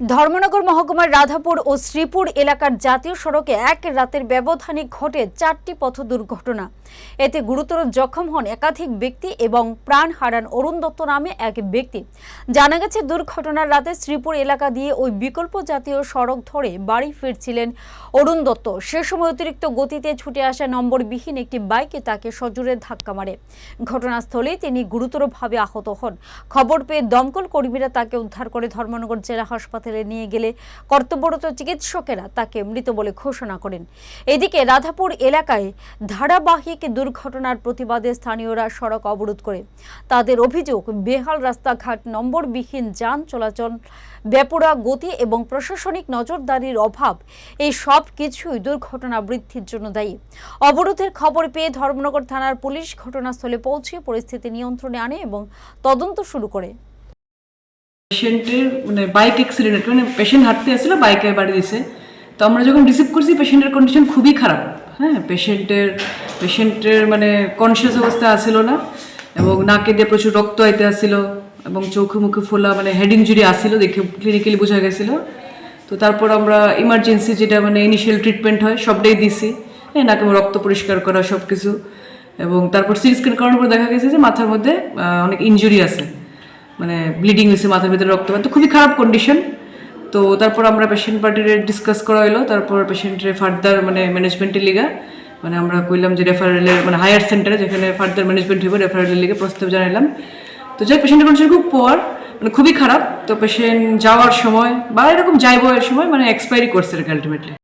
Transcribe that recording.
ধর্মনগর মহকুমার রাধাপুর ও শ্রীপুর এলাকার জাতীয় সড়কে এক রাতের ব্যবধানে ঘটে চারটি পথ দুর্ঘটনা। এতে গুরুতর জখম হন একাধিক ব্যক্তি এবং প্রাণ হারান অরুণ দত্ত নামে এক ব্যক্তি। জানা গেছে, দুর্ঘটনার রাতে শ্রীপুর এলাকা দিয়ে ওই বিকল্প জাতীয় সড়ক ধরে বাড়ি ফিরছিলেন অরুণ দত্ত। সে সময় অতিরিক্ত গতিতে ছুটে আসা নম্বরবিহীন একটি বাইকে তাকে সজোরে ধাক্কা মারে। ঘটনাস্থলেই তিনি গুরুতরভাবে আহত হন। খবর পেয়ে দমকল কর্মীরা তাকে উদ্ধার করে ধর্মনগর জেলা হাসপাতালে নিয়ে গেলে কর্তব্যরত চিকিৎসকেরা তাকে মৃত বলে ঘোষণা করেন। এদিকে রাধাপুর এলাকায় ধারাবাহিক দুর্ঘটনার প্রতিবাদে স্থানীয়রা সড়ক অবরোধ করে। তাদের অভিযোগ, বেহাল রাস্তাঘাট, নম্বরবিহীন যান চলাচল, বেপরোয়া গতি এবং প্রশাসনিক নজরদারির অভাব, এই সব কিছুই দুর্ঘটনা বৃদ্ধির জন্য দায়ী। অবরোধের খবর পেয়ে ধর্মনগর থানার পুলিশ ঘটনাস্থলে পৌঁছে পরিস্থিতি নিয়ন্ত্রণে আনে এবং তদন্ত শুরু করে। পেশেন্টের মানে বাইক অ্যাক্সিডেন্ট মানে পেশেন্ট হাঁটতে আসছিল বাইকে বাড়ি দিছে। তো আমরা যখন রিসিভ করছি পেশেন্টের কন্ডিশন খুবই খারাপ। হ্যাঁ পেশেন্টের পেশেন্টের মানে কনসিয়াস অবস্থা আসছিল না এবং নাকে দিয়ে প্রচুর রক্ত আইতে আসছিল এবং চোখে মুখে ফোলা মানে হেড ইঞ্জুরি আসছিল দেখে ক্লিনিক্যালি বোঝা গেছিল। তো তারপর আমরা ইমার্জেন্সি যেটা মানে ইনিশিয়াল ট্রিটমেন্ট হয়, সবটাই দিছি। হ্যাঁ নাকে রক্ত পরিষ্কার করা সব কিছু এবং তারপর সিটি স্ক্যান করানোর পর দেখা গেছে যে মাথার মধ্যে অনেক ইনজুরি আছে। মানে ব্লিডিং হয়েছে, মাথার ভিতরে রক্ত তো খুবই খারাপ কন্ডিশন তো তারপর আমরা পেশেন্ট পার্টির ডিসকাস করা হলো তারপর পেশেন্টের ফার্দার মানে ম্যানেজমেন্টের লিগা মানে আমরা কইলাম যে রেফারেলের মানে হায়ার সেন্টারে যেখানে ফার্দার ম্যানেজমেন্ট হইব রেফারেলের লিগে প্রস্তাব জানাইলাম। তো যাই পেশেন্টের কন্ডিশন খুব পোয়ার মানে খুবই খারাপ। তো পেশেন্ট যাওয়ার সময় বা এরকম যাইব সময় মানে এক্সপায়ারি করছে আর আলটিমেটলি